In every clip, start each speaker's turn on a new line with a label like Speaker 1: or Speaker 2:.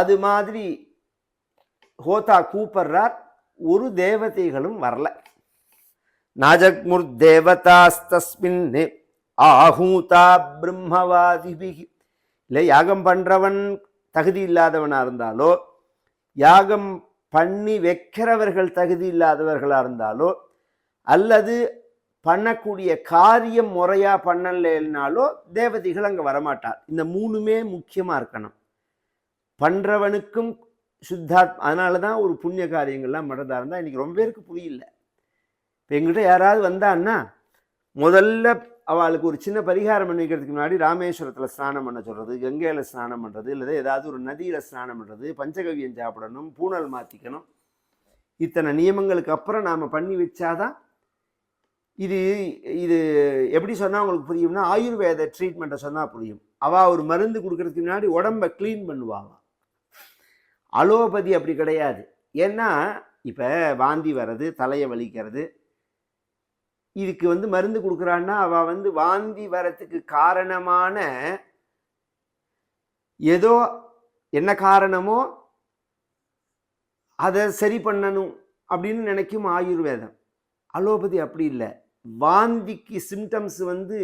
Speaker 1: அது மாதிரி ஹோதா கூப்பிடுறார். ஒரு தேவதைகளும் வரல. நாஜக்முர் தேவதாஸ்தஸ்மின் ஆஹூதா பிரம்மவாதிபிகி இல்லை யாகம் பண்ணுறவன் தகுதி இல்லாதவனாக இருந்தாலோ யாகம் பண்ணி வைக்கிறவர்கள் தகுதி இல்லாதவர்களாக இருந்தாலோ அல்லது பண்ணக்கூடிய காரியம் முறையாக பண்ணலைனாலோ தேவதைகள் அங்கே வரமாட்டார். இந்த மூணுமே முக்கியமாக இருக்கணும். பண்ணுறவனுக்கும் சுத்தாத் அதனால தான் ஒரு புண்ணிய காரியங்கள்லாம் பண்ணுறதா இருந்தால் இன்றைக்கி ரொம்ப பேருக்கு புரியல. இப்போ எங்கிட்ட யாராவது வந்தான்னா முதல்ல அவளுக்கு ஒரு சின்ன பரிகாரம் பண்ணி வைக்கிறதுக்கு முன்னாடி ராமேஸ்வரத்தில் ஸ்நானம் பண்ண சொல்கிறது கங்கையில் ஸ்நானம் பண்ணுறது இல்லை ஏதாவது ஒரு நதியில் ஸ்நானம் பண்ணுறது பஞ்சகவியம் சாப்பிடணும் பூனல் மாற்றிக்கணும் இத்தனை நியமங்களுக்கு அப்புறம் நாம் பண்ணி வச்சாதான் இது இது எப்படி சொன்னால் உங்களுக்கு புரியும்னா ஆயுர்வேத ட்ரீட்மெண்ட்டை சொன்னால் புரியும். அவள் ஒரு மருந்து கொடுக்கறதுக்கு முன்னாடி உடம்ப க்ளீன் பண்ணுவாங்க அலோபதி அப்படி கிடையாது. ஏன்னா இப்போ வாந்தி வர்றது தலையை வலிக்கிறது இதுக்கு வந்து மருந்து கொடுக்குறான்னா அவள் வந்து வாந்தி வரத்துக்கு காரணமான ஏதோ என்ன காரணமோ அதை சரி பண்ணணும் அப்படின்னு நினைக்கும் ஆயுர்வேதம். அலோபதி அப்படி இல்லை. வாந்திக்கு சிம்டம்ஸ் வந்து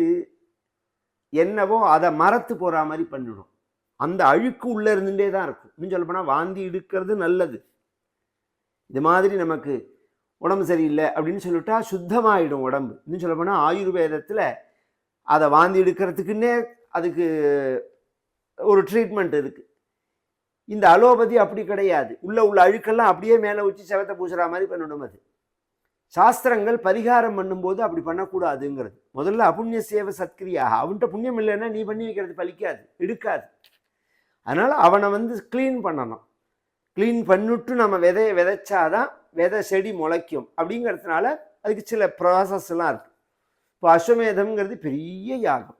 Speaker 1: என்னவோ அதை மறத்து போகிற மாதிரி பண்ணிடும் அந்த அழுக்கு உள்ளே இருந்துட்டே தான் இருக்கும். இன்னும் சொல்லப்போனால் வாந்தி எடுக்கிறது நல்லது. இது மாதிரி நமக்கு உடம்பு சரியில்லை அப்படின்னு சொல்லிட்டா சுத்தமாகிடும் உடம்பு. இன்னும் சொல்லப்போனால் ஆயுர்வேதத்தில் அதை வாந்தி எடுக்கிறதுக்குன்னே அதுக்கு ஒரு ட்ரீட்மெண்ட் இருக்குது இந்த அலோபதி அப்படி கிடையாது. உள்ள உள்ள அழுக்கெல்லாம் அப்படியே மேலே வச்சு செவத்தை பூசுகிற மாதிரி பண்ணணும் அது. சாஸ்திரங்கள் பரிகாரம் பண்ணும்போது அப்படி பண்ணக்கூடாதுங்கிறது. முதல்ல அபுண்ணிய சேவை சத்கிரியாக. அவன்கிட்ட புண்ணியம் இல்லைன்னா நீ பண்ணி வைக்கிறது பலிக்காது எடுக்காது. அதனால் அவனை வந்து க்ளீன் பண்ணணும். க்ளீன் பண்ணிட்டு நம்ம விதையை விதைச்சாதான் விதை செடி முளைக்கும் அப்படிங்கிறதுனால அதுக்கு சில ப்ராசஸ்லாம் இருக்குது இப்போ அஸ்வமேதம்ங்கிறது பெரிய யாகம்.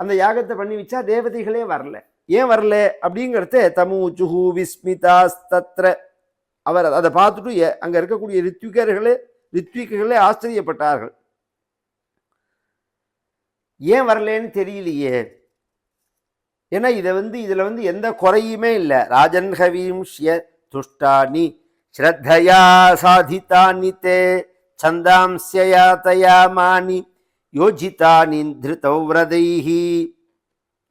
Speaker 1: அந்த யாகத்தை பண்ணி வச்சா தேவதைகளே வரல. ஏன் வரல? அப்படிங்கிறத தமூச்சுஹு விஸ்மிதாஸ்தத்ர அவர் அதை பார்த்துட்டு அங்கே இருக்கக்கூடிய ரித்விகர்களே ரித்விகர்களே ஆச்சரியப்பட்டார்கள். ஏன் வரலன்னு தெரியலையே. ஏன்னா இதை வந்து இதில் வந்து எந்த குறையுமே இல்லை. ராஜன் ஹவீம்ஷ்ய துஷ்டானி ஸ்ரத்தையா சாதித்தானி தே சந்தாம்சயா தயாமானி யோஜிதானி திருத்தௌவ்ரதைஹி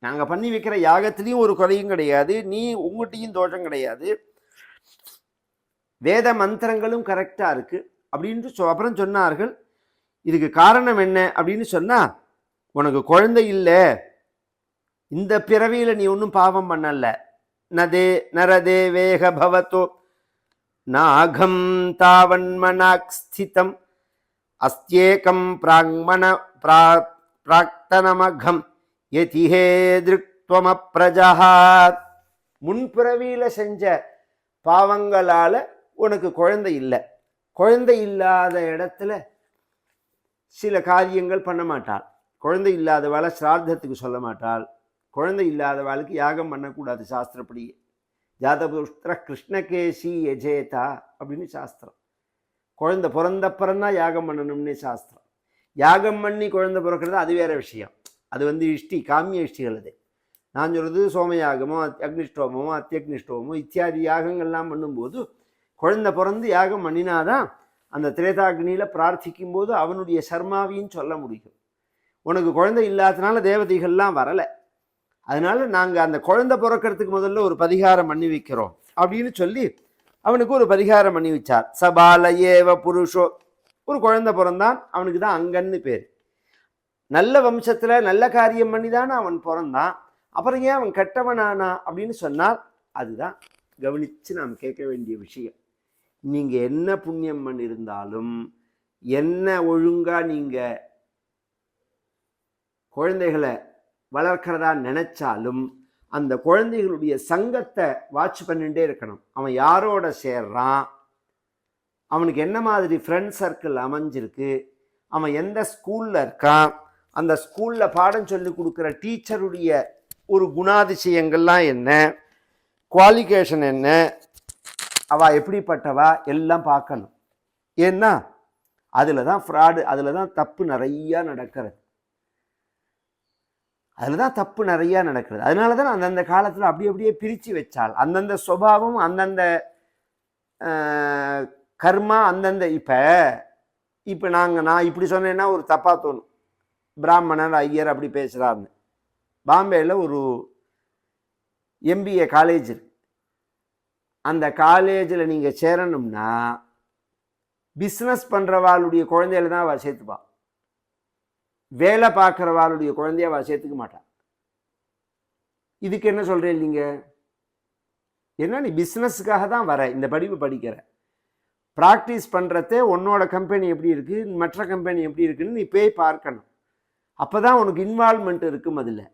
Speaker 1: நாங்கள் பண்ணி வைக்கிற யாகத்திலையும் ஒரு குறையும் கிடையாது. நீ உங்கள்கிட்டையும் தோஷம் கிடையாது. வேத மந்திரங்களும் கரெக்டாக இருக்குது அப்படின்ட்டு சொ அப்புறம் சொன்னார்கள். இதுக்கு காரணம் என்ன அப்படின்னு சொன்னால் உனக்கு குழந்தை இல்லை. இந்த பிறவியில் நீ ஒன்றும் பாவம் பண்ணல. நதே நரதே வேக பவத்தோ நாகம் தாவன்மனாக் ஸ்திதம் அஸ்தியேகம் பிராங்மண பிரா பிராக்தனமகம். யதிஹே பிரஜஹாத் முன்பிறவியில் செஞ்ச பாவங்களால் உனக்கு குழந்தை இல்லை. குழந்தை இல்லாத இடத்துல சில காரியங்கள் பண்ண மாட்டாள். குழந்தை இல்லாதவாளை சிரார்த்தத்துக்கு சொல்ல மாட்டாள். குழந்தை இல்லாதவாளுக்கு யாகம் பண்ணக்கூடாது சாஸ்திரப்படியே. ஜாதபுஷ்திர கிருஷ்ணகேசி யஜேதா அப்படின்னு சாஸ்திரம். குழந்தை பிறந்த பிறந்தா யாகம் பண்ணணும்னே சாஸ்திரம். யாகம் பண்ணி குழந்தை பிறக்கிறது அது வேற விஷயம். அது வந்து இஷ்டி காமிய இஷ்டிகள் அது. நான் சொல்கிறது சோமயாகமோ அக்னிஷ்டோமோ அத்தியக்னிஷ்டோமோ இத்தியாதி யாகங்கள்லாம் பண்ணும்போது குழந்தை பிறந்து யாகம் பண்ணினாதான் அந்த திரேதாக்னியில் பிரார்த்திக்கும் போது அவனுடைய சர்மாவையும் சொல்ல முடியும். உனக்கு குழந்தை இல்லாதனால தேவதைகள்லாம் வரலை. அதனால நாங்கள் அந்த குழந்தை பிறக்கிறதுக்கு முதல்ல ஒரு பரிகாரம் பண்ணி வைக்கிறோம். அப்படின்னு சொல்லி அவனுக்கு ஒரு பரிகாரம் பண்ணி வச்சார். சபால ஏவ புருஷோ. ஒரு குழந்தை பிறந்தான் அவனுக்கு தான் அங்கன்னு பேர். நல்ல வம்சத்தில் நல்ல காரியம் பண்ணி தானே அவன் பிறந்தான். அப்புறம் ஏன் அவன் கெட்டவனானா அப்படின்னு சொன்னால் அதுதான் கவனித்து நாம் கேட்க வேண்டிய விஷயம். நீங்கள் என்ன புண்ணியம் பண்ணியிருந்தாலும் என்ன ஒழுங்காக நீங்கள் குழந்தைகளை வளர்க்கிறதா நினச்சாலும் அந்த குழந்தைகளுடைய சங்கத்தை வாட்ச் பண்ணிகிட்டே இருக்கணும். அவன் யாரோட சேர்றான்? அவனுக்கு என்ன மாதிரி ஃப்ரெண்ட் சர்க்கிள் அமைஞ்சிருக்கு? அவன் எந்த ஸ்கூலில் இருக்கான்? அந்த ஸ்கூலில் பாடம் சொல்லி கொடுக்குற டீச்சருடைய ஒரு குணாதிசயங்கள்லாம் என்ன? குவாலிஃபிகேஷன் என்ன? அவள் எப்படிப்பட்டவா? எல்லாம் பார்க்கணும். ஏன்னா அதில் தான் ஃப்ராடு அதில் தான் தப்பு நிறையா நடக்கிறது. அதில் தான் தப்பு நிறையா நடக்கிறது. அதனால தான் அந்தந்த காலத்தில் அப்படி அப்படியே பிரித்து வச்சால் அந்தந்த சுபாவம் அந்தந்த கர்மா அந்தந்த இப்போ இப்போ நாங்கள் நான் இப்படி சொன்னேன்னா ஒரு தப்பாக தோணும். பிராமணர் ஐயர் அப்படி பேசுகிறாருன்னு பாம்பேயில் ஒரு எம்பிஏ காலேஜ் இருக்கு. அந்த காலேஜில் நீங்கள் சேரணும்னா பிஸ்னஸ் பண்ணுறவாளுடைய குழந்தையில தான் அவள் சேர்த்துப்பாள் வேலை பார்க்குறவாளுடைய குழந்தைய அவள் சேர்த்துக்க மாட்டான் இதுக்கு என்ன சொல்கிறேன் நீங்கள் என்ன நீ பிஸ்னஸுக்காக தான் வர இந்த படிப்பு படிக்கிற. ப்ராக்டிஸ் பண்ணுறதே உன்னோட கம்பெனி எப்படி இருக்குது மற்ற கம்பெனி எப்படி இருக்குன்னு நீ போய் பார்க்கணும். அப்போ தான் உனக்கு இன்வால்மெண்ட் இருக்கும் அதில்.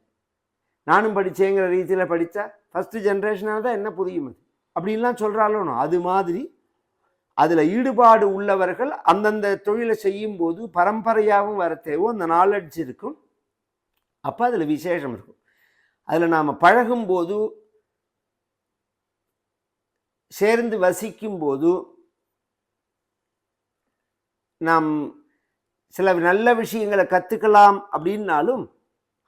Speaker 1: நானும் படித்தேங்கிற ரீதியில் படித்தா ஃபஸ்ட்டு ஜென்ரேஷனாக தான் என்ன புரியும் அது? அப்படின்லாம் சொல்கிறாலும் அது மாதிரி அதில் ஈடுபாடு உள்ளவர்கள் அந்தந்த தொழிலை செய்யும்போது பரம்பரையாகவும் வர தேவை அந்த நாலெட்ஜ் இருக்கும். அப்போ அதில் விசேஷம் இருக்கும். அதில் நாம் பழகும்போது சேர்ந்து வசிக்கும்போது நாம் சில நல்ல விஷயங்களை கற்றுக்கலாம் அப்படின்னாலும்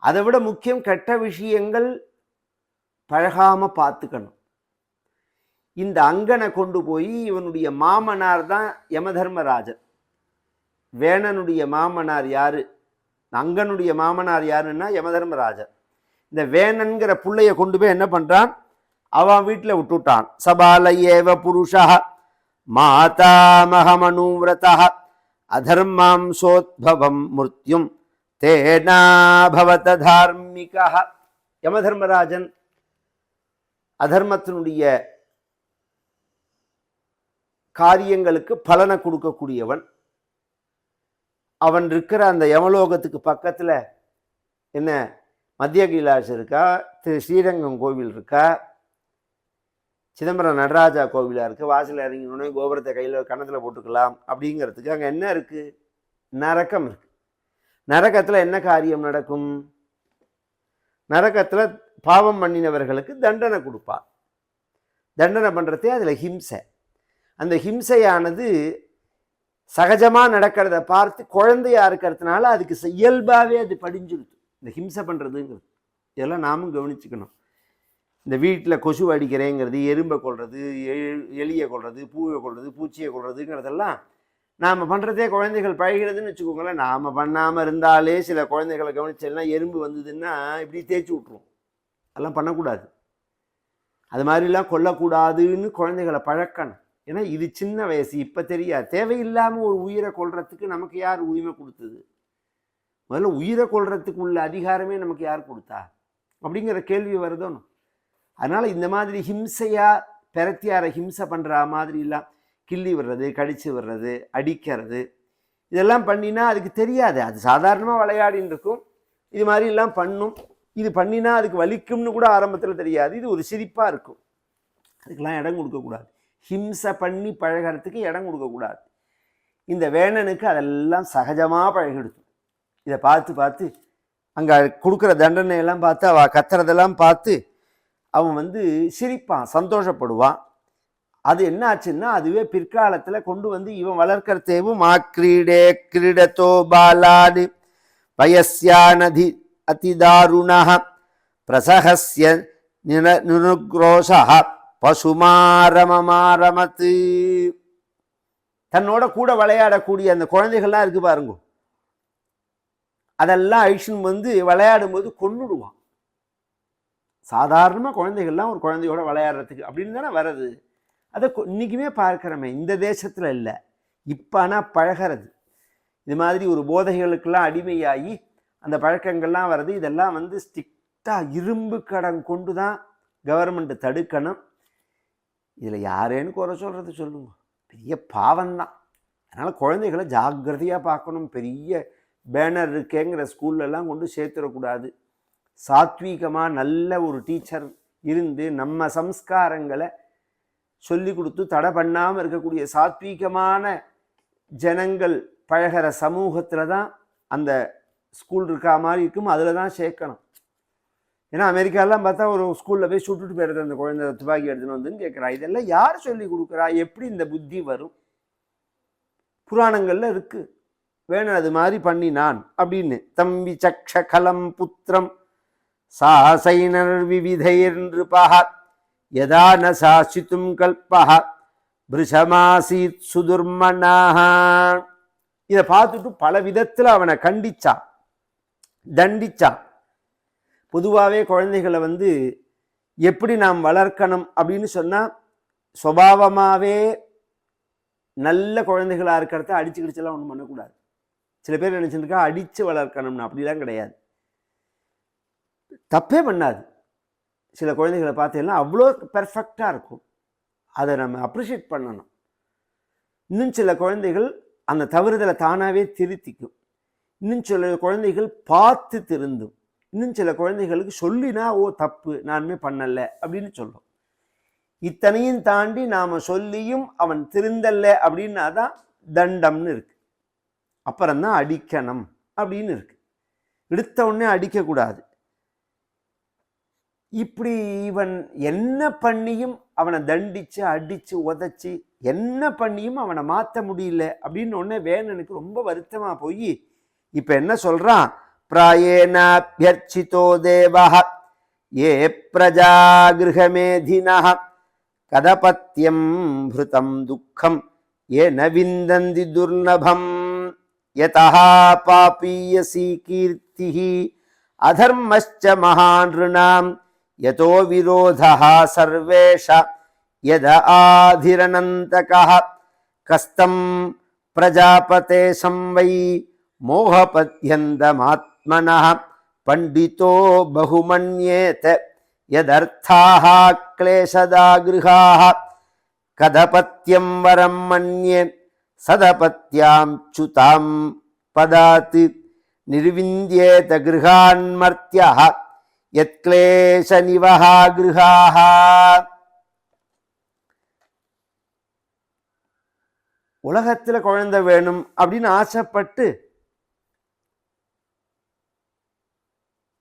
Speaker 1: அதை விட முக்கியம் கெட்ட விஷயங்கள் பழகாமல் பார்த்துக்கணும். இந்த அங்கனை கொண்டு போய் இவனுடைய மாமனார் தான் யமதர்மராஜர். வேணனுடைய மாமனார் யாரு? அங்கனுடைய மாமனார் யாருன்னா யமதர்மராஜர். இந்த வேணன்கிற பிள்ளைய கொண்டு போய் என்ன பண்ணுறான் அவன் வீட்டில் விட்டுட்டான். சபால ஏவ புருஷா மாதாமகமனுவிரதா அதர்மாம் சோத்பவம் மிருத்யும் தேனாபவத தார்மிகா. யமதர்மராஜன் அதர்மத்தினுடைய காரியங்களுக்கு பலனை கொடுக்கக்கூடியவன். அவன் இருக்கிற அந்த யமலோகத்துக்கு பக்கத்தில் என்ன? மத்திய கைலாஸ் இருக்கா? திரு ஸ்ரீரங்கம் கோவில் இருக்கா? சிதம்பரம் நடராஜா கோவிலாக இருக்குது வாசலில் இறங்கினோடனே கோபுரத்தை கையில் கணத்தில் போட்டுக்கலாம் அப்படிங்கிறதுக்கு அங்கே என்ன இருக்குது நரக்கம் இருக்குது நரகத்தில் என்ன காரியம் நடக்கும்? நரகத்தில் பாவம் பண்ணினவர்களுக்கு தண்டனை கொடுப்பார் தண்டனை பண்ணுறதே அதில் ஹிம்சை. அந்த ஹிம்சையானது சகஜமாக நடக்கிறத பார்த்து குழந்தையாக இருக்கிறதுனால அதுக்கு இயல்பாகவே அது படிஞ்சிருது. இந்த ஹிம்சை பண்ணுறதுங்கிறது இதெல்லாம் நாமும் கவனிச்சுக்கணும். இந்த வீட்டில் கொசு அடிக்கிறேங்கிறது எறும்பை கொள்வது எலியை கொள்வது பூவை கொள்வது பூச்சியை கொள்வதுங்கிறதெல்லாம் நாம் பண்ணுறதே குழந்தைகள் பழகிறதுன்னு வச்சுக்கோங்களேன். நாம் பண்ணாமல் இருந்தாலே சில குழந்தைகளை கவனிச்செல்லாம் எறும்பு வந்ததுன்னா இப்படி தேய்ச்சி விட்ருவோம் அதெல்லாம் பண்ணக்கூடாது. அது மாதிரிலாம் கொல்லக்கூடாதுன்னு குழந்தைகளை பழக்கணும். ஏன்னா இது சின்ன வயசு இப்போ தெரியாது. தேவையில்லாமல் ஒரு உயிரை கொள்றதுக்கு நமக்கு யார் உரிமை கொடுத்தது? முதல்ல உயிரை கொள்றதுக்கு உள்ள அதிகாரமே நமக்கு யார் கொடுத்தா? அப்படிங்கிற கேள்வி வருதோனும் அதனால் இந்த மாதிரி ஹிம்சையாக பெரத்தியாரை ஹிம்சை பண்ணுற மாதிரிலாம் கிள்ளி விடுறது கடிச்சு விடுறது அடிக்கிறது இதெல்லாம் பண்ணினா அதுக்கு தெரியாது. அது சாதாரணமாக விளையாடின்னு இருக்கும். இது மாதிரிலாம் பண்ணும். இது பண்ணினா அதுக்கு வலிக்கும்னு கூட ஆரம்பத்தில் தெரியாது. இது ஒரு சிரிப்பாக இருக்கும். அதுக்கெல்லாம் இடம் கொடுக்கக்கூடாது ஹிம்சை பண்ணி பழகிறதுக்கு இடம் கொடுக்கக்கூடாது. இந்த வேணனுக்கு அதெல்லாம் சகஜமாக பழகிடுது. இதை பார்த்து பார்த்து அங்கே கொடுக்குற தண்டனையெல்லாம் பார்த்து அவள் கத்துறதெல்லாம் பார்த்து அவன் வந்து சிரிப்பான் சந்தோஷப்படுவான். அது என்ன ஆச்சுன்னா அதுவே பிற்காலத்தில் கொண்டு வந்து இவன் வளர்க்கறதேவும் மா கிரீடே கிரீடத்தோ பாலானி வயஸ்யானதி அதிதாருணா பிரசகசிய நிர நிருக்ரோஷா பசுமாரமமாரமத்து. தன்னோட கூட விளையாடக்கூடிய அந்த குழந்தைகள்லாம் இருக்கு பாருங்க. அதெல்லாம் ஐஷன் வந்து விளையாடும் போது கொண்டுடுவான் சாதாரணமாக குழந்தைகள்லாம் ஒரு குழந்தையோட விளையாடுறதுக்கு அப்படின்னு தானே வர்றது. அதை கொ- இன்னைக்குமே பார்க்குறோமே இந்த தேசத்தில் இல்லை. இப்போ ஆனால் பழகிறது. இது மாதிரி ஒரு போதைகளுக்கெல்லாம் அடிமையாகி அந்த பழக்கங்கள்லாம் வருது இதெல்லாம் வந்து ஸ்ட்ரிக்டாக இரும்பு கடன் கொண்டு தான் கவர்மெண்ட் தடுக்கணும். இதில் யாரேன்னு குறை சொல்கிறது சொல்லுங்க. பெரிய பாவம்தான். அதனால் குழந்தைகளை ஜாக்கிரதையாக பார்க்கணும். பெரிய பேனர் இருக்கேங்கிற ஸ்கூல்லலாம் கொண்டு சேர்த்துடக்கூடாது. சாத்வீகமாக நல்ல ஒரு டீச்சர் இருந்து நம்ம சம்ஸ்காரங்களை சொல்லி கொடுத்து தடை பண்ணாமல் இருக்கக்கூடிய சாத்வீகமான ஜனங்கள் பழகிற சமூகத்தில் தான் அந்த ஸ்கூல் இருக்கா மாதிரி இருக்கும் அதில் தான் சேர்க்கணும். ஏன்னா அமெரிக்காலாம் பார்த்தா ஒரு ஸ்கூலில் போய் சுட்டுட்டு போயிடுது அந்த குழந்தை துப்பாக்கி எடுத்துன்னு வந்துன்னு கேட்குறா இதெல்லாம் யார் சொல்லி கொடுக்குறா? எப்படி இந்த புத்தி வரும்? புராணங்களில் இருக்குது வேணும் அது மாதிரி பண்ணினான் அப்படின்னு. தம்பி சக்ஷ கலம் புத்திரம் சாசைனர் விவிதைர்நிருபः யதா ந சாசித்தும் கல்பா பிருஷமாசீத் சுதுர்மனாக இதை பார்த்துட்டு பல விதத்தில் அவனை கண்டிச்சான். தண்டிச்சான். பொதுவாகவே குழந்தைகளை வந்து எப்படி நாம் வளர்க்கணும் அப்படின்னு சொன்னால் சுபாவமாகவே நல்ல குழந்தைகளாக இருக்கிறத அடிச்சு கிடிச்செல்லாம் ஒன்றும் பண்ணக்கூடாது. சில பேர் நினச்சிருக்கா அடித்து வளர்க்கணும்னு அப்படிலாம் கிடையாது. தப்பே பண்ணாது. சில குழந்தைகளை பார்த்தீங்கன்னா அவ்வளோ பெர்ஃபெக்டாக இருக்கும். அதை நம்ம அப்ரிஷியேட் பண்ணணும். இன்னும் சில குழந்தைகள் அந்த தவறுதலை தானாகவே திருத்திக்கும். இன்னும் சில குழந்தைகள் பார்த்து திருந்தும். இன்னும் சில குழந்தைகளுக்கு சொல்லினா ஓ தப்பு நானுமே பண்ணலை அப்படின்னு சொல்லும். இத்தனையும் தாண்டி நாம் சொல்லியும் அவன் திருந்தல்ல அப்படின்னா தான் தண்டம்னு இருக்கு. அப்புறம்தான் அடிக்கணும் அப்படின்னு இருக்கு. எடுத்த உடனே அடிக்கக்கூடாது. இப்படி இவன் என்ன பண்ணியும் அவனை தண்டிச்சு அடிச்சு உதைச்சி என்ன பண்ணியும் அவனை மாற்ற முடியல அப்படின்னு உடனே வேணனுக்கு ரொம்ப வருத்தமாக போய் இப்போ என்ன சொல்கிறான் ప్రాయేణాభ్యర్చితో దేవ. ఏ ప్రజాగృహమేధిన. కదపత్యం భృతం దుఃఖం ఏ విందంది దుర్లభం. యత పాపీయసీ కీర్తి. అధర్మశ్చ మహానృణాం యతో విరోధ సర్వేష. యద ఆధిరనంతక. కస్తం ప్రజాపతే సంవై మోహపద్యంతమాత్ ஆத்மன பண்டிதோ பகுமன்யேத் யதர்த்தாக கிளேசதாகிருகாக கதபத்தியம் வரம் மன்யே சதபத்யாம் சுதாம் பதாத்து நிர்விந்தியேத கிருகான்மர்த்தியா யத்க்லேச நிவஹா கிருகாக உலகத்தில் குழந்தை வேணும் அப்படின்னு ஆசைப்பட்டு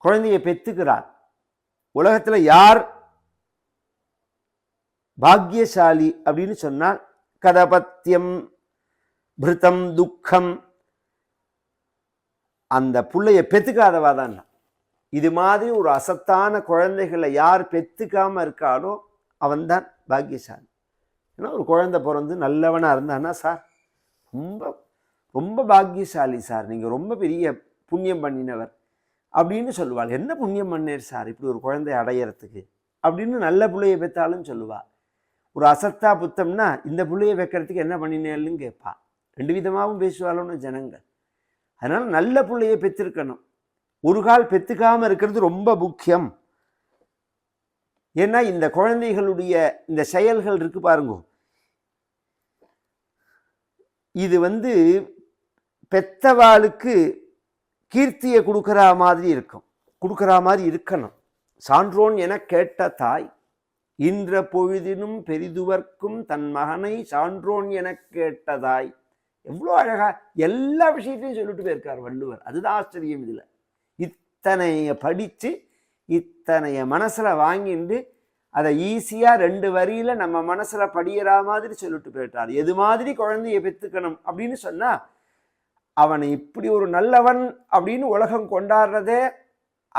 Speaker 1: குழந்தையை பெற்றுக்கிறார். உலகத்தில் யார் பாக்கியசாலி அப்படின்னு சொன்னால் கதபத்தியம் பிருத்தம் துக்கம் அந்த பிள்ளைய பெற்றுக்காதவா தான் இது மாதிரி ஒரு அசத்தான குழந்தைகளை யார் பெற்றுக்காமல் இருக்கானோ அவன்தான் பாக்கியசாலி. ஏன்னா ஒரு குழந்தை பிறந்து நல்லவனாக இருந்தான்னா சார் ரொம்ப ரொம்ப பாக்கியசாலி சார். நீங்கள் ரொம்ப பெரிய புண்ணியம் பண்ணினவர். அப்படின்னு சொல்லுவாள். என்ன புண்ணியம் பண்ணேர் சார் இப்படி ஒரு குழந்தை அடையிறதுக்கு. அப்படின்னு நல்ல பிள்ளையை பெற்றாலும் சொல்லுவா. ஒரு அசத்தா புத்தம்னா இந்த பிள்ளையை வைக்கிறதுக்கு என்ன பண்ணினேன்னு கேட்பா. ரெண்டு விதமாகவும் பேசுவாளோன்னு ஜனங்கள். அதனால் நல்ல பிள்ளையை பெற்றிருக்கணும். ஒரு கால் பெற்றுக்காமல் இருக்கிறது ரொம்ப முக்கியம். ஏன்னா இந்த குழந்தைகளுடைய இந்த செயல்கள் இருக்கு பாருங்க. இது வந்து பெத்தவாளுக்கு கீர்த்தியை கொடுக்குற மாதிரி இருக்கும். கொடுக்குற மாதிரி இருக்கணும். சான்றோன் என கேட்ட தாய் இன்ற பொழுதினும் பெரிதுவர்க்கும் தன் மகனை சான்றோன் என கேட்டதாய் எவ்வளோ அழகா எல்லா விஷயத்தையும் சொல்லிட்டு போயிருக்கார் வள்ளுவர். அதுதான் ஆச்சரியம் இதில். இத்தனைய படித்து இத்தனைய மனசில் வாங்கிட்டு அதை ஈஸியாக ரெண்டு வரியில் நம்ம மனசில் படியிற மாதிரி சொல்லிட்டு போயிட்டார். எது மாதிரி குழந்தைய பெற்றுக்கணும் அப்படின்னு சொன்னால் அவனை இப்படி ஒரு நல்லவன் அப்படின்னு உலகம் கொண்டாடுறதே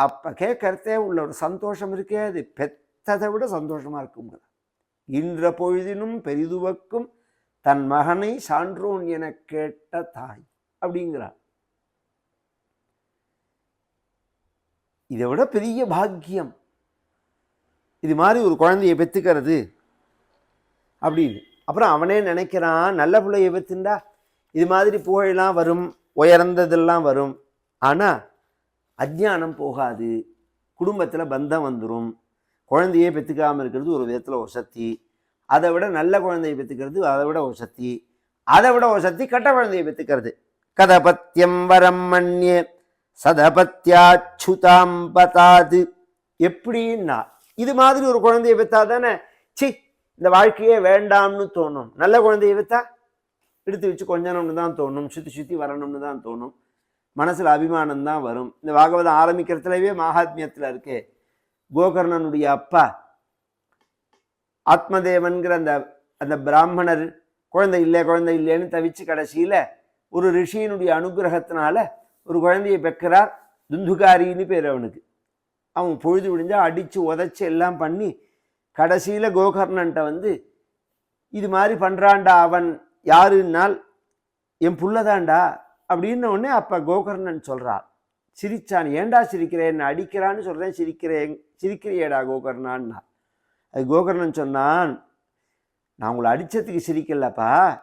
Speaker 1: அப்போ கேட்கறதே உள்ள ஒரு சந்தோஷம் இருக்கே அது பெத்ததை விட சந்தோஷமாக இருக்குங்க இன்ற பொழுதினும் பெரிதுவக்கும் தன் மகனை சான்றோன் என கேட்ட தாய் அப்படிங்கிறார் இதை விட பெரிய பாக்கியம். இது மாதிரி ஒரு குழந்தைய பெற்றுக்கிறது அப்படின்னு. அப்புறம் அவனே நினைக்கிறான் நல்ல பிள்ளைய பெற்றுண்டா? இது மாதிரி புகழெலாம் வரும் உயர்ந்ததெல்லாம் வரும். ஆனால் அஜ்ஞானம் போகாது. குடும்பத்தில் பந்தம் வந்துடும் குழந்தையே பெற்றுக்காமல் இருக்கிறது ஒரு விதத்தில் ஒரு சக்தி அதை விட நல்ல குழந்தையை பெற்றுக்கிறது அதை விட ஒரு சக்தி அதை விட ஒரு சக்தி குழந்தையை பெற்றுக்கிறது கதபத்தியம் வரம் மன்யே சதபத்தியாச்சுதாம் பதாது. எப்படின்னா இது மாதிரி ஒரு குழந்தையை பெற்றா தானே சி இந்த வாழ்க்கையே வேண்டாம்னு தோணும். நல்ல குழந்தையை பெற்றா எடுத்து வச்சு கொஞ்சணும்னு தான் தோணும் சுற்றி சுற்றி வரணும்னு தான் தோணும். மனசில் அபிமானம் தான் வரும். இந்த பாகவதம் ஆரம்பிக்கிறதுலவே மகாத்மியத்தில் இருக்கே கோகர்ணனுடைய அப்பா ஆத்மதேவன்கிற அந்த அந்த பிராமணர் குழந்தை இல்லை குழந்தை இல்லைன்னு தவிச்சு கடைசியில் ஒரு ரிஷியினுடைய அனுகிரகத்தினால ஒரு குழந்தையை பெற்கிறார் துந்துகாரின்னு பேர் அவனுக்கு. அவன் பொழுது விடிஞ்சால் அடித்து உதைச்சி எல்லாம் பண்ணி கடைசியில் கோகர்ணன்ட்ட வந்து இது மாதிரி பண்ணுறான்டா அவன் யாருன்னால் என் புள்ளதாண்டா அப்படின்ன உடனே அப்போ கோகர்ணன் சொல்கிறான் சிரிச்சான் ஏன்டா சிரிக்கிறேன் என்னை அடிக்கிறான்னு சொல்கிறேன் சிரிக்கிறேன் சிரிக்கிறியேடா கோகர்ணான்னா? அது கோகர்ணன் சொன்னான் நான் உங்களை அடித்ததுக்கு சிரிக்கலப்பா.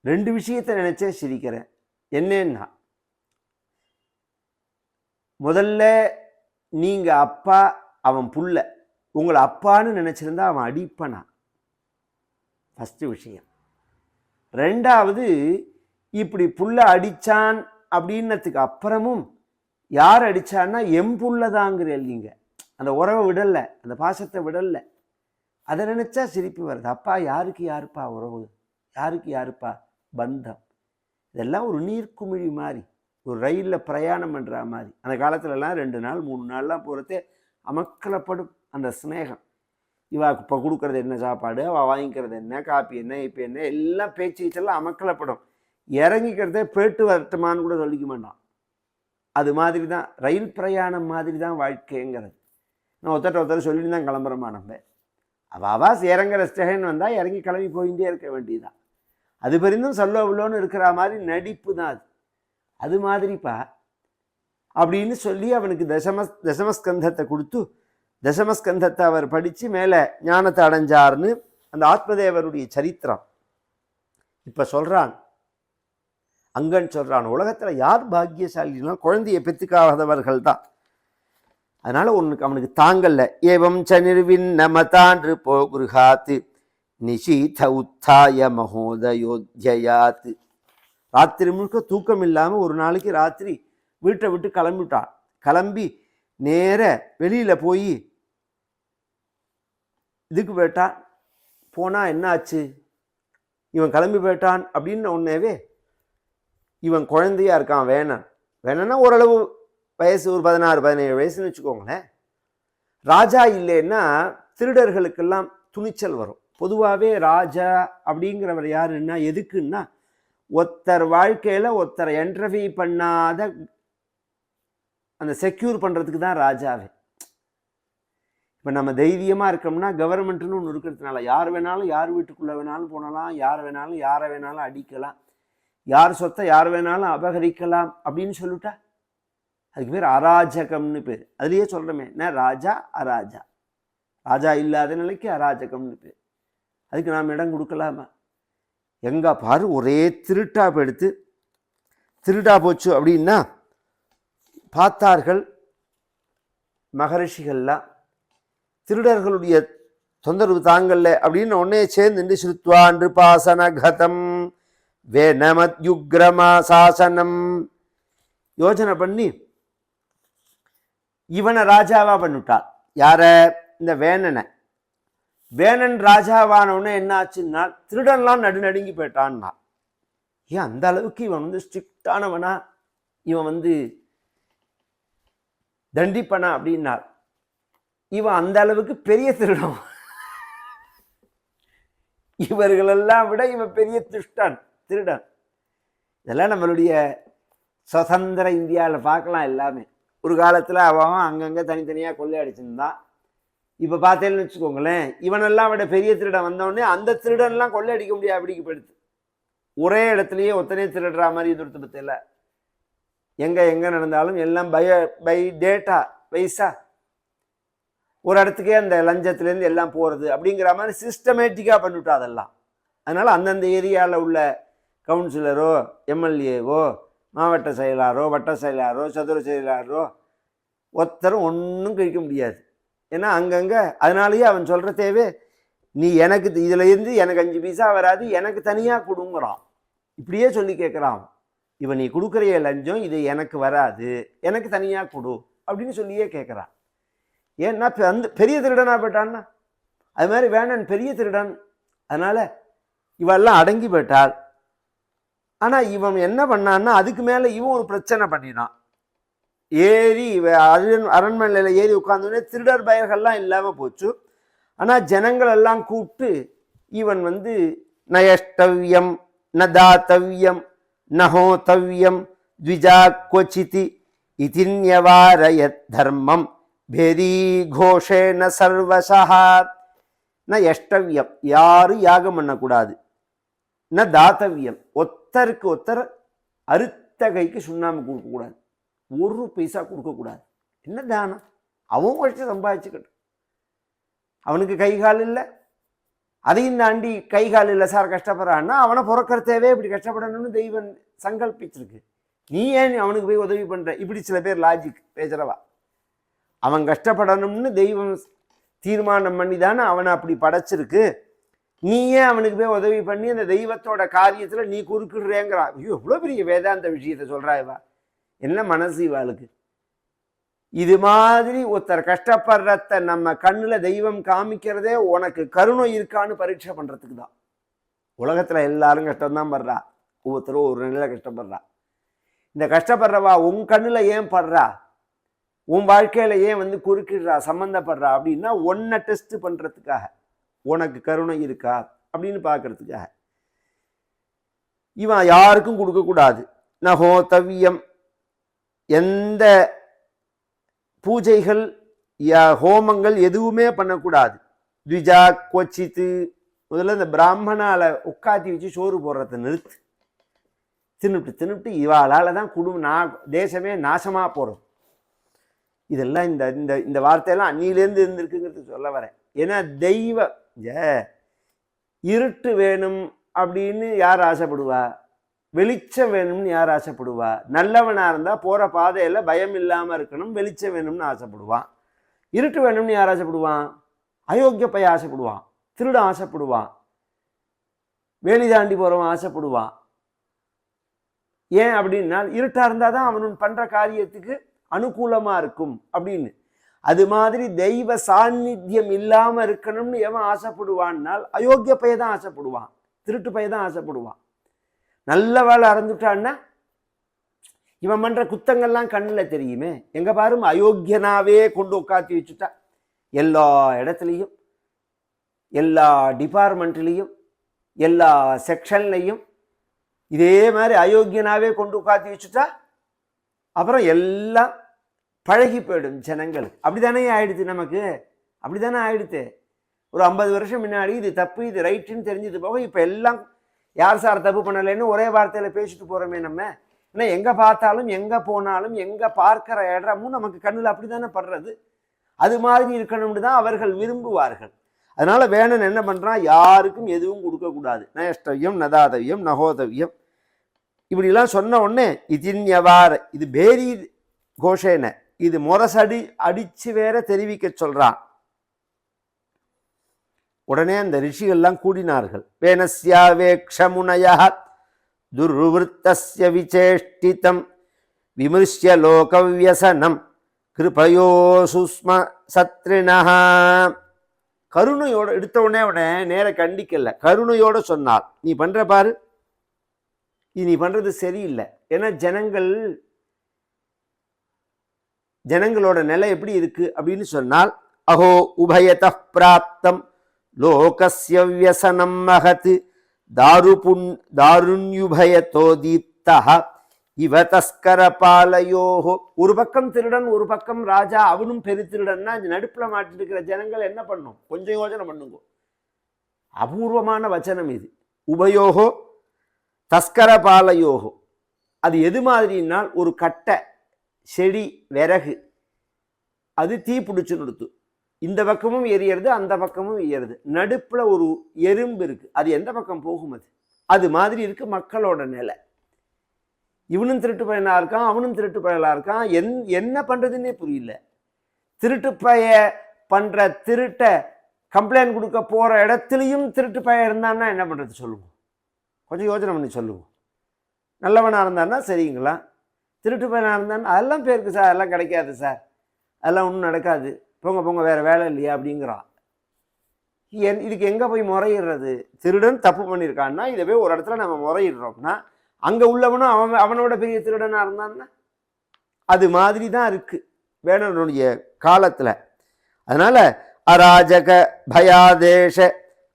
Speaker 1: ரெண்டு விஷயத்தை நினச்சே சிரிக்கிறேன். என்னன்னா முதல்ல நீங்கள் அப்பா அவன் புள்ள உங்களை அப்பான்னு நினச்சிருந்தா அவன் அடிப்பனா? ஃபஸ்ட்டு விஷயம். ரெண்டாவது இப்படி புள்ள அடித்தான் அப்படின்னதுக்கு அப்புறமும் யார் அடித்தான்னா எம் புள்ளதாங்கிறீங்க அந்த உறவை விடலை அந்த பாசத்தை விடல. அதை நினச்சா சிரிப்பு வருது. அப்பா யாருக்கு யாருப்பா உறவு? யாருக்கு யாருப்பா பந்தம்? இதெல்லாம் ஒரு நீர்க்குமிழி மாதிரி ஒரு ரயிலில் பிரயாணம் பண்ணுற மாதிரி. அந்த காலத்துலலாம் ரெண்டு நாள் மூணு நாள்லாம் போகிறதே அமக்கலப்படும் அந்த ஸ்நேகம் இவா இப்போ கொடுக்குறது என்ன சாப்பாடு? அவள் வாங்கிக்கிறது என்ன? காப்பி என்ன இப்போ என்ன? எல்லாம் பேச்சு கீச்செல்லாம் அமக்கலப்படும். இறங்கிக்கிறதே பேட்டு வரட்டுமான்னு கூட சொல்லிக்க மாட்டான். அது மாதிரி தான் ரயில் பிரயாணம் மாதிரி தான் வாழ்க்கைங்கிறது. நான் ஒருத்தட்ட ஒருத்தர் சொல்லி தான் கிளம்புறமா நம்ம? அவாஸ் இறங்குற ஸ்டேஷன் வந்தால் இறங்கி கிளம்பி போயிட்டே இருக்க வேண்டியதுதான். அது பெரிந்தும் சொல்ல உள்ளோன்னு இருக்கிற மாதிரி நடிப்பு தான் அது. அது மாதிரிப்பா. அப்படின்னு சொல்லி அவனுக்கு தசம தசமஸ்கந்தத்தை கொடுத்து தசமஸ்கந்தத்தை அவர் படித்து மேலே ஞானத்தை அடைஞ்சார்னு அந்த ஆத்மதேவருடைய சரித்திரம். இப்போ சொல்கிறான் அங்கன் சொல்கிறான் உலகத்தில் யார் பாக்கியசாலினா குழந்தையை பெற்றுக்காதவர்கள் தான். அதனால் உனக்கு அவனுக்கு தாங்கல்ல. ஏவம் ச நமதான்று போ போகுருகாத்து நிஷீத உத்தாய மகோதயோத்யாத்து ராத்திரி முழுக்க தூக்கம் இல்லாமல் ஒரு நாளைக்கு ராத்திரி வீட்டை விட்டு கிளம்பிட்டான். கிளம்பி நேர வெளியில் போய் இதுக்கு போயிட்டான். போனால் என்ன ஆச்சு இவன் கிளம்பி போயிட்டான் அப்படின்னு ஒன்னேவே இவன் குழந்தையாக இருக்கான் வேணன். வேணன்னா ஓரளவு வயசு ஒரு பதினாறு பதினேழு வயசுன்னு வச்சுக்கோங்களேன். ராஜா இல்லைன்னா திருடர்களுக்கெல்லாம் துணிச்சல் வரும். பொதுவாகவே ராஜா அப்படிங்கிறவர் யாருன்னா எதுக்குன்னா ஒருத்தர் வாழ்க்கையில் ஒருத்தரை என்டர்வியூ பண்ணாத அந்த செக்யூர் பண்ணுறதுக்கு தான் ராஜாவே. இப்போ நம்ம தைரியமாக இருக்கோம்னா கவர்மெண்ட்டுன்னு ஒன்று இருக்கிறதுனால யார் வேணாலும் யார் வீட்டுக்குள்ளே வேணாலும் போனலாம் யார் வேணாலும் யாரை வேணாலும் அடிக்கலாம் யார் சொத்தை யார் வேணாலும் அபகரிக்கலாம் அப்படின்னு சொல்லிட்டா அதுக்கு பேர் அராஜகம்னு பேர். அதுலேயே சொல்கிறோமே என்ன ராஜா அராஜா. ராஜா இல்லாத நிலைக்கு அராஜகம்னு பேர். அதுக்கு நாம் இடம் கொடுக்கலாமா? எங்கே பாரு ஒரே திருட்டா எடுத்து திருடா போச்சு அப்படின்னா பார்த்தார்கள் மகரிஷிகள்லாம் திருடர்களுடைய தொந்தரவு தாங்கல்ல. அப்படின்னு உடனே சேர்ந்து ஸ்ருத்வான்று பாசன கதம் வேணமத்யுக்ரமா சாசனம். யோசனை பண்ணி இவனை ராஜாவா பண்ணிட்டாள் யார? இந்த வேணனை. வேணன் ராஜாவானவனே என்ன ஆச்சுன்னா திருடன்லாம் நடுநடுங்கி போயிட்டான்னா. ஏன் அந்த அளவுக்கு இவன் வந்து ஸ்ட்ரிக்டானவனா இவன் வந்து தண்டிப்பனா அப்படின்னார் இவன் அந்த அளவுக்கு பெரிய திருடம். இவர்களெல்லாம் விட இவன் பெரிய துஷ்டன் திருடன். இதெல்லாம் நம்மளுடைய சுதந்திர இந்தியாவில் பார்க்கலாம் எல்லாமே. ஒரு காலத்தில் அவன் அங்கங்கே தனித்தனியாக கொள்ளையடிச்சிருந்தான் இப்போ பார்த்தேன்னு வச்சுக்கோங்களேன் இவனெல்லாம் விட பெரிய திருடன் வந்தோடனே அந்த திருடன்லாம் கொள்ளையடிக்க முடியாது அப்படிக்கு ஒரே இடத்துலையே ஒத்தனே திருடுற மாதிரி இது பற்றியில் எங்கே எங்கே நடந்தாலும் எல்லாம் பய பை டேட்டா வைஸா ஒரு இடத்துக்கே அந்த லஞ்சத்துலேருந்து எல்லாம் போகிறது அப்படிங்கிற மாதிரி சிஸ்டமேட்டிக்காக பண்ணிவிட்டா அதெல்லாம். அதனால் அந்தந்த ஏரியாவில் உள்ள கவுன்சிலரோ எம்எல்ஏவோ மாவட்ட செயலாளரோ வட்ட செயலாளரோ சதுர செயலாளரோ ஒருத்தரும் ஒன்றும் கழிக்க முடியாது. ஏன்னா அங்கங்கே அதனாலேயே அவன் சொல்கிற தேவை நீ எனக்கு இதில் இருந்து எனக்கு அஞ்சு பைசா வராது எனக்கு தனியாக கொடுங்குறான். இப்படியே சொல்லி கேட்குறான் இவன் நீ கொடுக்குற லஞ்சம் இது எனக்கு வராது எனக்கு தனியாக கொடு. அப்படின்னு சொல்லியே கேட்குறான் ஏன்னா அந்த பெரிய திருடனாக போயிட்டான்னா அது மாதிரி வேணன் பெரிய திருடன். அதனால் இவெல்லாம் அடங்கி போயிட்டாள். ஆனால் இவன் என்ன பண்ணான்னா அதுக்கு மேலே இவன் ஒரு பிரச்சனை பண்ணினான் ஏறி இவ அரண் அரண்மனையில் ஏறி உட்காந்தோடனே திருடர் பயர்கள்லாம் இல்லாமல் போச்சு. ஆனால் ஜனங்கள் எல்லாம் கூப்பிட்டு இவன் வந்து நயஷ்டவ்யம் நதாத்தவ்யம் நகோதவ்யம் த்விஜா கொச்சிதி இதின்யவாரயத் தர்மம். பேதி கோஷேன சர்வசா ந எஷ்டவியம் யாரும் யாகம் பண்ணக்கூடாது. ந தாத்தவியம் ஒத்தருக்கு ஒத்தர் அறுத்த கைக்கு சுண்ணாம்பு கொடுக்கக்கூடாது. ஒரு பைசா கொடுக்கக்கூடாது. என்ன தானம்? அவன் உழைச்சி சம்பாதிச்சுக்கட்டும். அவனுக்கு கை கால் இல்லை. அதையும் தாண்டி கை கால் இல்லை சார் கஷ்டப்படுறான்னா அவனை பிறக்கிறதேவே இப்படி கஷ்டப்படணும்னு தெய்வம் சங்கல்பிச்சிருக்கு. நீ ஏன் அவனுக்கு போய் உதவி பண்ணுற இப்படி சில பேர் லாஜிக் பேசுகிறவா அவன் கஷ்டப்படணும்னு தெய்வம் தீர்மானம் பண்ணி தானே அவனை அப்படி படைச்சிருக்கு. நீ ஏன் அவனுக்கு போய் உதவி பண்ணி அந்த தெய்வத்தோட காரியத்தில் நீ குறுக்கிடுறேங்கிறான் ஐயோ இவ்வளோ பெரிய வேதாந்த விஷயத்தை சொல்கிறா இவா. என்ன மனசு இவாளுக்கு? இது மாதிரி ஒருத்தர் கஷ்டப்படுறத நம்ம கண்ணில் தெய்வம் காமிக்கிறதே உனக்கு கருணை இருக்கான்னு பரீட்சை பண்ணுறதுக்கு தான். உலகத்தில் எல்லாரும் கஷ்டம்தான் படுறா. ஒவ்வொருத்தரும் ஒரு நிலையில் கஷ்டப்படுறா. இந்த கஷ்டப்படுறவா உன் கண்ணில் ஏன் படுறா? உன் வாழ்க்கையில் ஏன் வந்து குறுக்கிடுறா சம்மந்தப்படுறா அப்படின்னா ஒன்றை டெஸ்ட் பண்ணுறதுக்காக உனக்கு கருணை இருக்கா அப்படின்னு பார்க்கறதுக்காக இவன் யாருக்கும் கொடுக்கக்கூடாது நகோதவியம் எந்த பூஜைகள் யா- ஹோமங்கள் எதுவுமே பண்ணக்கூடாது. த்விஜா கொச்சித்து முதல்ல இந்த பிராமணால உட்காத்தி வச்சு சோறு போடுறத நிறுத்து. தின்னுட்டு தின்னுட்டு இவாளால் தான் குடும்பம் நா தேசமே நாசமாக போகிறது இதெல்லாம் இந்த இந்த இந்த வார்த்தையெல்லாம் அன்னிலேருந்து இருந்திருக்குங்கிறது சொல்ல வரேன். ஏன்னா தெய்வ இருட்டு வேணும் அப்படின்னு யார் ஆசைப்படுவா? வெளிச்சம் வேணும்னு யார் ஆசைப்படுவா? நல்லவனாக இருந்தால் போகிற பாதையில் பயம் இல்லாமல் இருக்கணும் வெளிச்சம் வேணும்னு ஆசைப்படுவான் இருட்டு வேணும்னு யார் ஆசைப்படுவான் அயோக்கிய பைய ஆசைப்படுவான் திருட ஆசைப்படுவான் வேலி தாண்டி போகிறவன் ஆசைப்படுவான் ஏன் அப்படின்னா இருட்டாக இருந்தால் தான் அவன் பண்ணுற காரியத்துக்கு அனுகூலமாக இருக்கும் அப்படின்னு. அது மாதிரி தெய்வ சாநித்தியம் இல்லாமல் இருக்கணும்னு எவன் ஆசைப்படுவான்னால் அயோக்கிய பைய தான் ஆசைப்படுவான். திருட்டு பைய தான் ஆசைப்படுவான். நல்ல வேலை அறந்துட்டான்னா இவன் பண்ணுற குத்தங்கள்லாம் கண்ணில் தெரியுமே. எங்கே பாரும் அயோக்கியனாவே கொண்டு உட்காத்தி வச்சுட்டா. எல்லா இடத்துலையும் எல்லா டிபார்ட்மெண்ட்லேயும் எல்லா செக்ஷன்லையும் இதே மாதிரி அயோக்கியனாவே கொண்டு உட்காத்தி வச்சுட்டா அப்புறம் எல்லாம் பழகி போயிடும் ஜனங்களுக்கு அப்படிதானே ஆயிடுது நமக்கு? அப்படிதானே ஆயிடுது ஒரு ஐம்பது வருஷம் முன்னாடி இது தப்பு இது ரைட்டுன்னு தெரிஞ்சது போக இப்போ எல்லாம் யார் சார் தப்பு பண்ணலைன்னு ஒரே வார்த்தையில் பேசிட்டு போகிறோமே நம்ம. ஏன்னா எங்கே பார்த்தாலும் எங்கே போனாலும் எங்கே பார்க்குற இடமும் நமக்கு கண்ணில் அப்படி தானே படுறது? அது மாதிரி இருக்கணும்னு தான் அவர்கள் விரும்புவார்கள். அதனால் வேணன் என்ன பண்ணுறான் யாருக்கும் எதுவும் கொடுக்கக்கூடாது நயஷ்டவியம் நதாதவியம் நகோதவியம். இப்படிலாம் சொன்ன உடனே இதின்யவார இது பேரி கோஷேன. இது முரசடி அடிச்சு வேற தெரிவிக்க சொல்றான். உடனே அந்த ரிஷிகள்லாம் கூடினார்கள். வேணஸ்யாவேக்ஷமுனய துர்வృத்தஸ்ய விசேஷ்டிதம் விமர்சிய லோகவியசனம் கிருபயோ சுஸ்ம சத்ரினா கருணையோட எடுத்த உடனே உடனே நேர கண்டிக்கல. கருணையோட சொன்னார் நீ பண்ற பாரு. இது நீ பண்றது சரியில்லை. ஏன்னா ஜனங்கள் ஜனங்களோட நிலை எப்படி இருக்கு அப்படின்னு சொன்னால் அஹோ உபயத பிராப்தம் லோகசிய வியசனம் மகத் தாருபுன் தாருண்யுபயத்தோ தீப்தா இவ தஸ்கர பாலையோஹோ ஒரு பக்கம் திருடன் ஒரு பக்கம் ராஜா அவனும் பெரு திருடன்னா இந்த நடுப்புல மாட்டிருக்கிற ஜனங்கள் என்ன பண்ணும்? கொஞ்சம் யோசனை பண்ணுங்க. அபூர்வமான வச்சனம் இது. உபயோகோ தஸ்கர பாலையோகோ. அது எது மாதிரினால் ஒரு கட்டை. செடி விறகு அது தீ பிடிச்சி நிறுத்தும். இந்த பக்கமும் எரியறது அந்த பக்கமும் எரியறது. நடுப்பில் ஒரு எறும்பு இருக்குது அது எந்த பக்கம் போகும் அது? அது மாதிரி இருக்குது மக்களோட நிலை. இவனும் திருட்டு பயனாக இருக்கான் அவனும் திருட்டு பயனாக இருக்கான். என் என்ன பண்ணுறதுன்னே புரியல. திருட்டு பய பண்ணுற திருட்டை கம்ப்ளைண்ட் கொடுக்க போகிற இடத்துலையும் திருட்டு பய இருந்தான்னா என்ன பண்ணுறது சொல்லுவோம் கொஞ்சம் யோசனை பண்ணி சொல்லுவோம் நல்லவனாக இருந்தான்னா சரிங்களா? திருட்டு பையனாக இருந்தான். அதெல்லாம் பேருக்கு சார் அதெல்லாம் கிடைக்காது சார். அதெல்லாம் ஒன்றும் நடக்காது. போங்க போங்க வேறு வேலை இல்லையா அப்படிங்கிறான். என் இதுக்கு எங்கே போய் முறையிடுறது? திருடன் தப்பு பண்ணியிருக்கான்னா இதை போய் ஒரு இடத்துல நம்ம முறையிடுறோம்னா அங்கே உள்ளவனும் அவன் அவனோட பெரிய திருடனாக இருந்தான்னா அது மாதிரி தான் இருக்குது வேணனுடைய காலத்தில். அதனால் அராஜக பயாதேஷ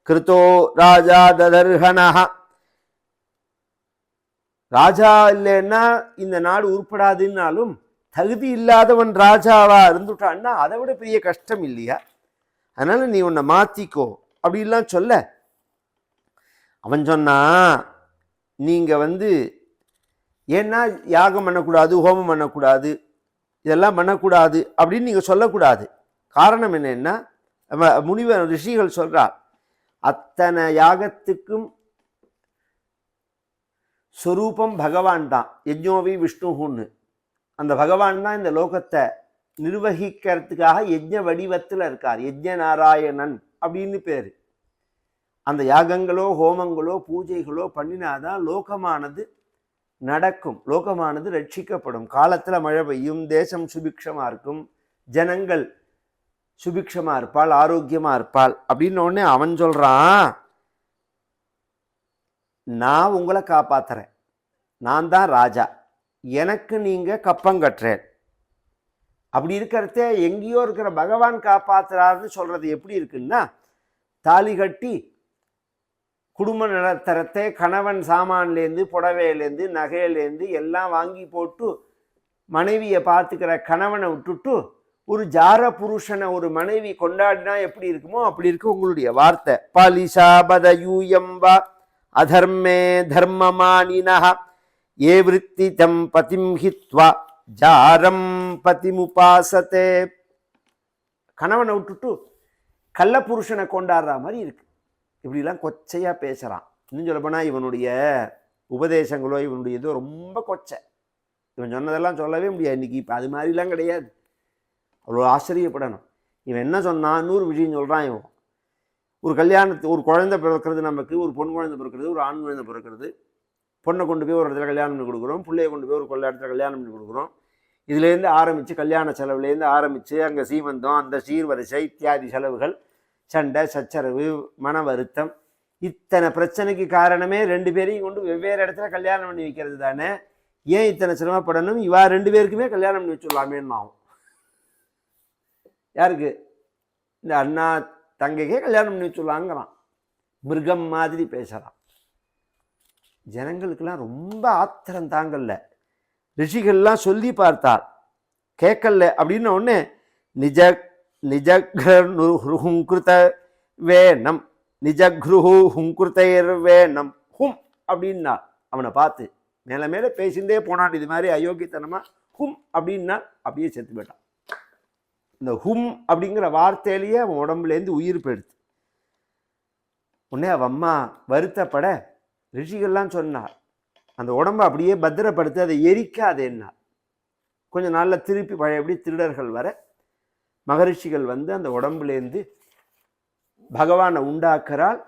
Speaker 1: கிருத்தோ ராஜா ததர்ஹனஹா ராஜா இல்லைன்னா இந்த நாடு உருப்படாதுன்னாலும் தகுதி இல்லாதவன் ராஜாவா இருந்துட்டான்னா அதை விட பெரிய கஷ்டம் இல்லையா? அதனால நீ உன்னை மாத்திக்கோ. அப்படிலாம் சொல்ல. அவன் சொன்னா நீங்க வந்து ஏன்னா யாகம் பண்ணக்கூடாது ஹோமம் பண்ணக்கூடாது இதெல்லாம் பண்ணக்கூடாது அப்படின்னு நீங்கள் சொல்லக்கூடாது. காரணம் என்னென்னா முனிவர் ரிஷிகள் சொல்கிறார் அத்தனை யாகத்துக்கும் ஸ்வரூபம் பகவான் தான். யஜ்னோவி விஷ்ணுஹுன்னு. அந்த பகவான் தான் இந்த லோகத்தை நிர்வகிக்கிறதுக்காக யஜ்ஞ வடிவத்தில் இருக்கார். யஜ்ஞ நாராயணன் அப்படின்னு பேர். அந்த யாகங்களோ ஹோமங்களோ பூஜைகளோ பண்ணினாதான் லோகமானது நடக்கும். லோகமானது ரட்சிக்கப்படும். காலத்தில் மழை பெய்யும் தேசம் சுபிக்ஷமாக இருக்கும் ஜனங்கள் சுபிக்ஷமாக இருப்பாள் ஆரோக்கியமாக இருப்பாள் அப்படின்னு அவன் சொல்கிறான் நான் உங்களை காப்பாற்றுறேன் நான் தான் ராஜா. எனக்கு நீங்கள் கப்பம் கட்டுறேன். அப்படி இருக்கிறத எங்கேயோ இருக்கிற பகவான் காப்பாத்துறாருன்னு சொல்கிறது எப்படி இருக்குன்னா தாலி கட்டி குடும்ப நிலத்தரத்தை கணவன் சாமான்லேருந்து புடவையிலேருந்து நகையிலேருந்து எல்லாம் வாங்கி போட்டு மனைவியை பார்த்துக்கிற கணவனை விட்டுட்டு ஒரு ஜார புருஷனை ஒரு மனைவி கொண்டாடினா எப்படி இருக்குமோ அப்படி இருக்கு உங்களுடைய வார்த்தை. பாலிஷாபத யூயம்பா அதர்மே தர்மமானினஹ ஏ விருத்தி தம் பதிம் ஹித்வா ஜாரம் பதிமுபாசத்தே கணவனை விட்டுட்டு கள்ள புருஷனை கொண்டாடுற மாதிரி இருக்கு. இப்படிலாம் கொச்சையா பேசுகிறான் இன்னும் சொல்லப்போனால் இவனுடைய உபதேசங்களோ இவனுடைய இதோ ரொம்ப கொச்சை. இவன் சொன்னதெல்லாம் சொல்லவே முடியாது. இன்னைக்கு இப்போ அது மாதிரிலாம் கிடையாது. அவ்வளோ ஆச்சரியப்படணும். இவன் என்ன சொன்னான்? நூறு விஷயம் சொல்கிறான் இவன். ஒரு கல்யாணத்து ஒரு குழந்தை பிறக்கிறது நமக்கு ஒரு பொன் குழந்தை பிறக்கிறது ஒரு ஆண் குழந்தை பிறக்கிறது. பொண்ணை கொண்டு போய் ஒரு இடத்துல கல்யாணம் பண்ணி கொடுக்குறோம். பிள்ளைய கொண்டு போய் ஒரு கொள்ள இடத்துல கல்யாணம் பண்ணி கொடுக்குறோம். இதுலேருந்து ஆரம்பித்து கல்யாண செலவுலேருந்து ஆரம்பித்து அங்கே சீமந்தம் அந்த சீர்வரிசை இத்தியாதி செலவுகள் சண்டை சச்சரவு மன வருத்தம் இத்தனை பிரச்சனைக்கு காரணமே ரெண்டு பேரையும் கொண்டு வெவ்வேறு இடத்துல கல்யாணம் பண்ணி வைக்கிறது தானே. ஏன் இத்தனை சிரமப்படணும்? இவா ரெண்டு பேருக்குமே கல்யாணம் பண்ணி வச்சுடலாமேன்னு ஆகும். யாருக்கு? இந்த அண்ணா தங்கைக்கே கல்யாணம் பண்ணி வச்சுடலாங்கிறான். மிருகம் மாதிரி பேசுகிறான் ஜனங்களுக்கெல்லாம் ரொம்ப ஆத்திரம் தாங்கல்ல. ரிஷிகள்லாம் சொல்லி பார்த்தார் கேட்கல அப்படின்னு உடனே நிஜ நிஜஹுங்கிருத வேணம் நிஜக்ருஹு ஹுங்கிருத்தைர் வேணம் ஹும் அப்படின்னா அவனை பார்த்து மேலே மேலே பேசிண்டே போனான். இது மாதிரி அயோக்கியத்தனமாக ஹும் அப்படின்னா அப்படியே செத்து போயிட்டான். இந்த ஹும் அப்படிங்கிற வார்த்தையிலேயே அவன் உடம்புலேருந்து உயிர் போயிடுது. உடனே அவன் அம்மா வருத்தப்பட ரிஷிகள்லாம் சொன்னார் அந்த உடம்பை அப்படியே பத்திரப்படுத்தி அதை எரிக்காதேன்னார். கொஞ்ச நாளில் திருப்பி பழையபடி திருடர்கள் வர மகரிஷிகள் வந்து அந்த உடம்புலேருந்து பகவானை உண்டாக்குறால்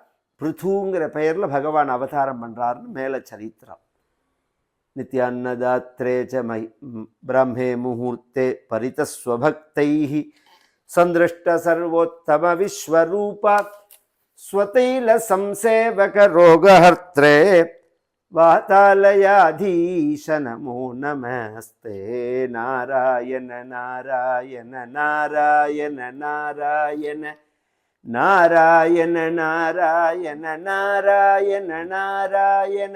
Speaker 1: பிருத்துங்கிற பெயரில் பகவான் அவதாரம் பண்ணுறாருன்னு மேலே சரித்திரம். నిత్యాన్నదాత్రే చ బ్రహ్మే ముహూర్తే పరితస్వభక్తై సందృష్ట సర్వోత్తమ విశ్వరూప స్వతైల సంసేవక రోగహర్త్రే వాతాలయాధీశ నమో నమస్తే నారాయణ నారాయణ నారాయణ నారాయణ నారాయణ నారాయణ నారాయణ నారాయణ